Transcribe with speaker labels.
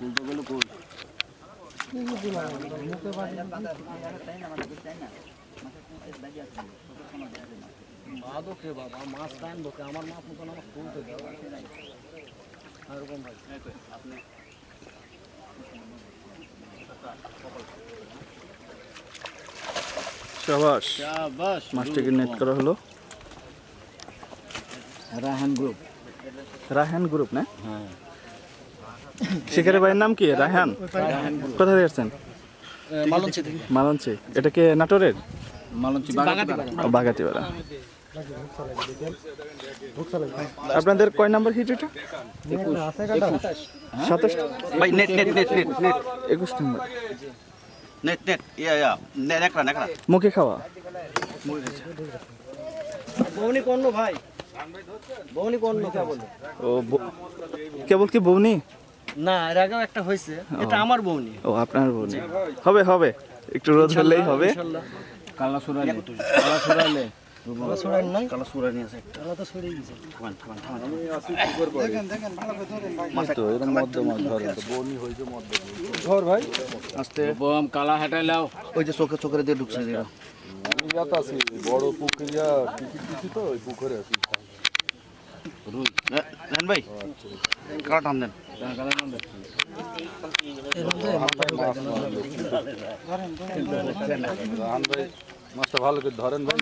Speaker 1: তুলতে গেলে কই
Speaker 2: মাদক রে বাবা মাছ টানবো কে আমার মাছ মতন আমার তুলতে দেবো এরকম ভাই
Speaker 3: সাবাস
Speaker 2: বাস
Speaker 3: মাছটিকে নেট করা হলো
Speaker 2: রাহান গ্রুপ
Speaker 3: রায়হান গ্রুপ না
Speaker 2: হ্যাঁ
Speaker 3: শিকারি ভাইয়ের নাম কি? রায়হান? কোথা থেকে আসছেন?
Speaker 2: মালঞ্চি থেকে।
Speaker 3: মালঞ্চি। এটা কি নাটোরের? বাগাতিপাড়া। আপনাদের কয় নাম্বার হিট এটা? সাতাশ?
Speaker 4: ভাই net net net net net
Speaker 3: একুশ নাম্বার।
Speaker 4: নেট নেট ইয়া ইয়া নেকড়া নেকড়া
Speaker 3: মুখে খাওয়া?
Speaker 2: বৌনি কর্ণ ভাই। বৌনি কর্ণ কে বলে
Speaker 3: ও কেবল কি বৌনি?
Speaker 2: না এর আগেও একটা হয়েছে। এটা আমার বৌনি
Speaker 3: ও আপনার বৌনি হবে হবে। একটু রোদ হলেই হবে।
Speaker 1: কালা সুরাইলে কালা সুরাইলে
Speaker 2: কালা ছড়াই নাই?
Speaker 4: কালো সুরা নিয়ে আসে
Speaker 2: কালা তো ছড়িয়ে গেছে।
Speaker 4: থামান থামান থামান
Speaker 1: তো এরকম মধ্য মাছ ধরে। তো বনি ধর। ভাই। আস্তে। বম কালা হাঁটাই লাও
Speaker 4: ওই যে চোখে চোখে দিয়ে ঢুকছে। যেটা
Speaker 5: বড় পুকুরিয়া দিছি তো ওই পুকুরে
Speaker 4: নেন ভাই। কাটা টান দেন।
Speaker 5: মাছটা ভালো করে ধরেন ভাই।